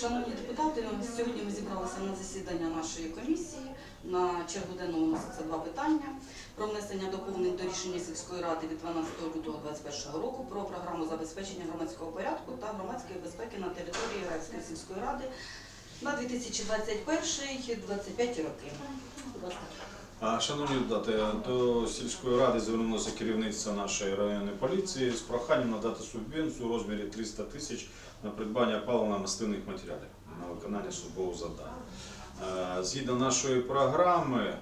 Шановні депутати, сьогодні ми зібралися на засідання нашої комісії. На чергу денного виноситься два питання про внесення доповнень до рішення сільської ради від 12 лютого 2021 року про програму забезпечення громадського порядку та громадської безпеки на території Грецької сільської ради на 2021-2025 роки. Шановні депутати, до сільської ради звернулося керівництво нашої районної поліції з проханням надати субвенцію у розмірі 300 тисяч на придбання паливно-мастильних матеріалів на виконання службового завдання. Е, Згідно нашої програми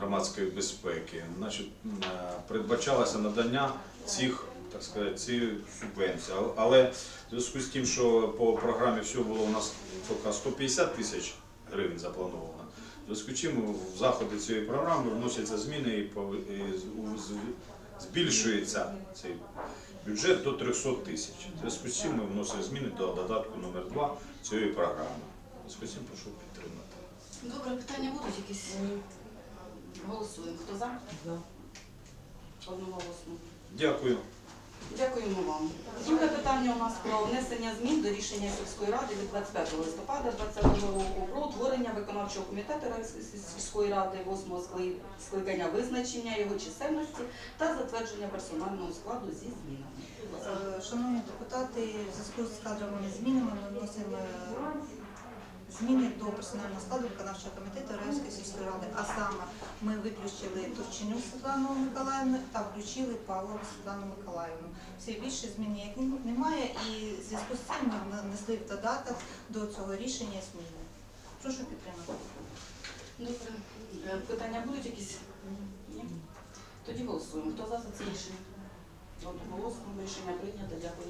громадської безпеки, значить, е, передбачалося надання цих, так сказати, цієї субвенції. Але- в зв'язку з тим, що по програмі всього було у нас тільки 150 тисяч гривень заплановано. Зв'язку чим в заходи цієї програми вносяться зміни і збільшується цей бюджет до 300 тисяч. Зв'язку з ми вносимо зміни до додатку номер 2 цієї програми. Зв'язку з цим прошу підтримати. Добре, питання будуть якісь? Голосуємо. Хто за? Одноголосно. Дякую. Дякуємо вам. Друге питання у нас про внесення змін до рішення сільської ради від 25 листопада 2020 року про утворення виконавчого комітету сільської ради 8 скликання визначення його чисельності та затвердження персонального складу зі змінами. Е, Шановні депутати, в зв'язку з кадровими змінами ми вносимо зміни до персонального складу виконавчого комітету Райської сільської ради. А саме ми виключили Турчиню Світлану Миколаївну та включили Павлову Світлану Миколаївну. Все більше змін ні- немає і в зв'язку з цим ми внесли в додаток до цього рішення зміни. Прошу підтримати. Добре. Е, Питання будуть якісь? Ні? Тоді голосуємо. Хто за це рішення? Одноголосно рішення прийнято. Дякую.